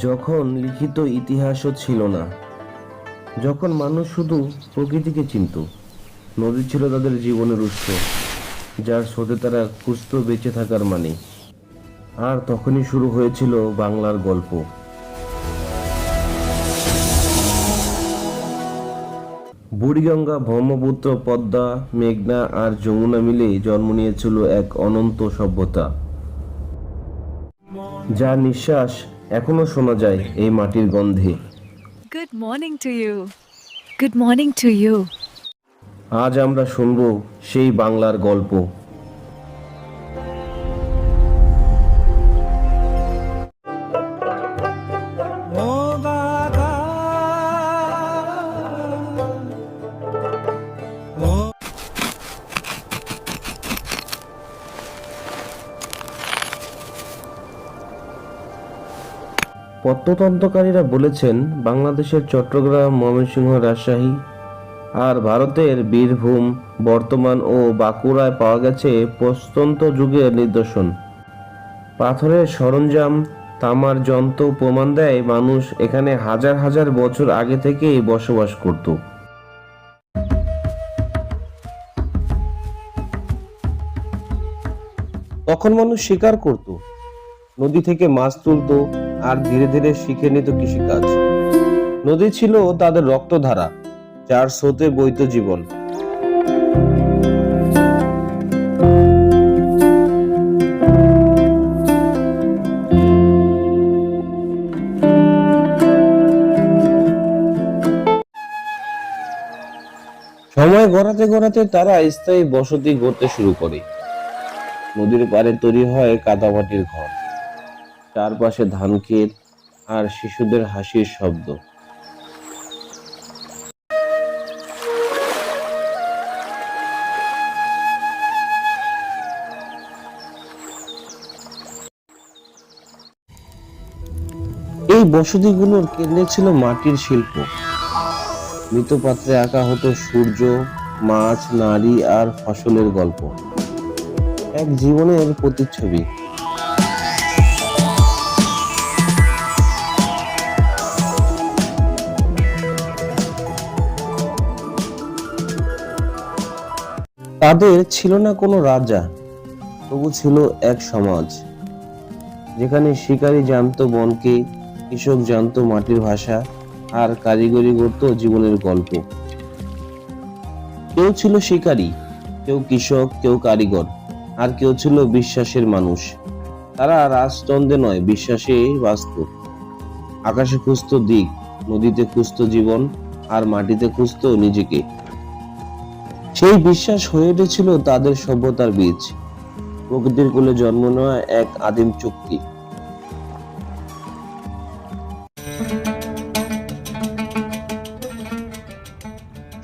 যখন লিখিত ইতিহাসও ছিল না, যখন মানুষ শুধু প্রকৃতিকে চিনত, নদী ছিল তাদের জীবনের উৎস, যার স্রোতে তারা কুস্ত বেঁচে থাকার মানে। আর তখনই শুরু হয়েছিল বাংলার গল্প। বুড়িগঙ্গা ব্রহ্মপুত্র, পদ্মা, মেঘনা আর যমুনা মিলে জন্ম নিয়েছিল এক অনন্ত সভ্যতা, যার নিঃশ্বাস এখনও শোনা যায় এই মাটির গন্ধে। Good morning to you good morning to you আজ আমরা শুনব সেই বাংলার গল্প। প্রত্নতন্ত্রকারীরা বলেছেন, বাংলাদেশের চট্টগ্রাম, ময়মনসিংহ রাজশাহী আর ভারতের বীরভূম, বর্তমান ও বাঁকুড়ায় পাওয়া গেছে প্রস্তন্ত যুগের নিদর্শন। পাথরের সরঞ্জাম, তামার যন্ত্র প্রমাণ দেয় মানুষ এখানে হাজার হাজার বছর আগে থেকেই বসবাস করত। তখন মানুষ শিকার করত? নদী থেকে মাছ তুলতো আর ধীরে ধীরে শিখে নিত কৃষিকাজ। নদী ছিল তাদের রক্তধারা, যার স্রোতে বইত জীবন। সময় গড়াতে গড়াতে তারা স্থায়ী বসতি গড়তে শুরু করে। নদীর পাড়ে তৈরি হয় কাদামাটির ঘর। চারপাশে ধান ক্ষেত আর শিশুদের হাসির শব্দ। এই বসতিগুলোর কেন্দ্রে ছিল মাটির শিল্প। মৃতপাত্রে আঁকা হতো সূর্য, মাছ, নারী আর ফসলের গল্প। এক জীবনের প্রতিচ্ছবি। তাদের ছিল না কোনো রাজা, তবু ছিল এক সমাজ। যেখানে শিকারী জানতো বনকে, কৃষক জানতো মাটির ভাষা, আর কারিগরি করতো জীবনের গল্প। কেউ ছিল শিকারী, কেউ কৃষক, কেউ কারিগর, আর কেউ ছিল বিশ্বাসের মানুষ। তারা রাজতন্ত্রে নয়, বিশ্বাসে বাঁচত। আকাশে খুঁজত দিক, নদীতে খুঁজত জীবন, আর মাটিতে খুঁজত নিজেকে। সেই বিশ্বাস হয়ে উঠেছিল তাদের সভ্যতার বীজ। প্রকৃতির কোলে জন্ম নেওয়া এক আদিম চুক্তি।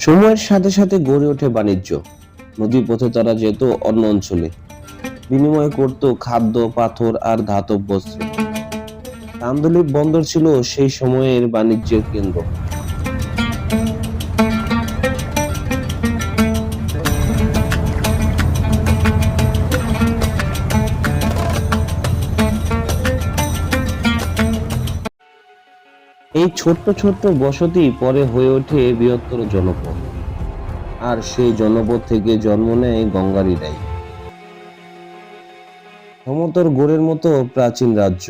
সময়ের সাথে সাথে গড়ে ওঠে বাণিজ্য। নদী পথে তারা যেত অন্য অঞ্চলে। বিনিময় করত খাদ্য, পাথর আর ধাতব বস্ত্র। কান্দলিপ বন্দর ছিল সেই সময়ের বাণিজ্যের কেন্দ্র। এই ছোট্ট ছোট্ট বসতি পরে হয়ে ওঠে বৃহত্তর জনপদ। আর সেই জনপদ থেকে জন্ম নেয় গঙ্গারিরাই সমতর গোড়ের মতো প্রাচীন রাজ্য।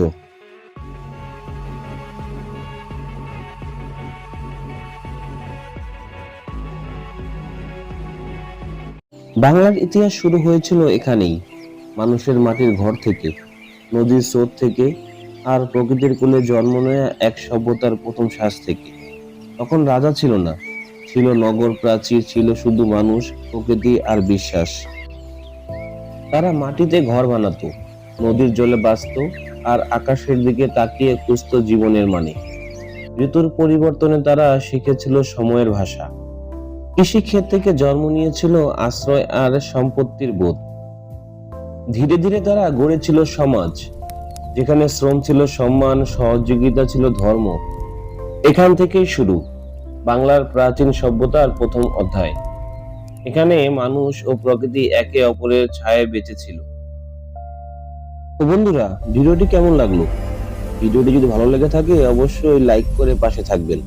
বাংলার ইতিহাস শুরু হয়েছিল এখানেই, মানুষের মাটির ঘর থেকে, নদীর স্রোত থেকে আর প্রকৃতির কোলে জন্ম নেয়া এক সভ্যতার প্রথম শ্বাস থেকে। তখন রাজা ছিল না, ছিল নগর প্রাচীর ছিল শুধু মানুষ, প্রকৃতি আর বিশ্বাস। তারা মাটিতে ঘর বানাতো, নদীর জলে বাঁচত আর আকাশের দিকে তাকিয়ে খুঁজত জীবনের মানে। ঋতুর পরিবর্তনে তারা শিখেছিল সময়ের ভাষা। কৃষিক্ষেত থেকে জন্ম নিয়েছিল আশ্রয় আর সম্পত্তির বোধ। ধীরে ধীরে তারা গড়েছিল সমাজ। যেখানে শ্রম ছিল সম্মান, সহযোগিতা ছিল ধর্ম। এখান থেকেই শুরু, বাংলার প্রাচীন সভ্যতার প্রথম অধ্যায়। এখানে মানুষ ও প্রকৃতি একে অপরের ছায়ায় বেঁচে ছিল। তো বন্ধুরা, ভিডিওটি কেমন লাগল? ভিডিওটি যদি ভালো লেগে থাকে, অবশ্যই লাইক করে পাশে থাকবেন।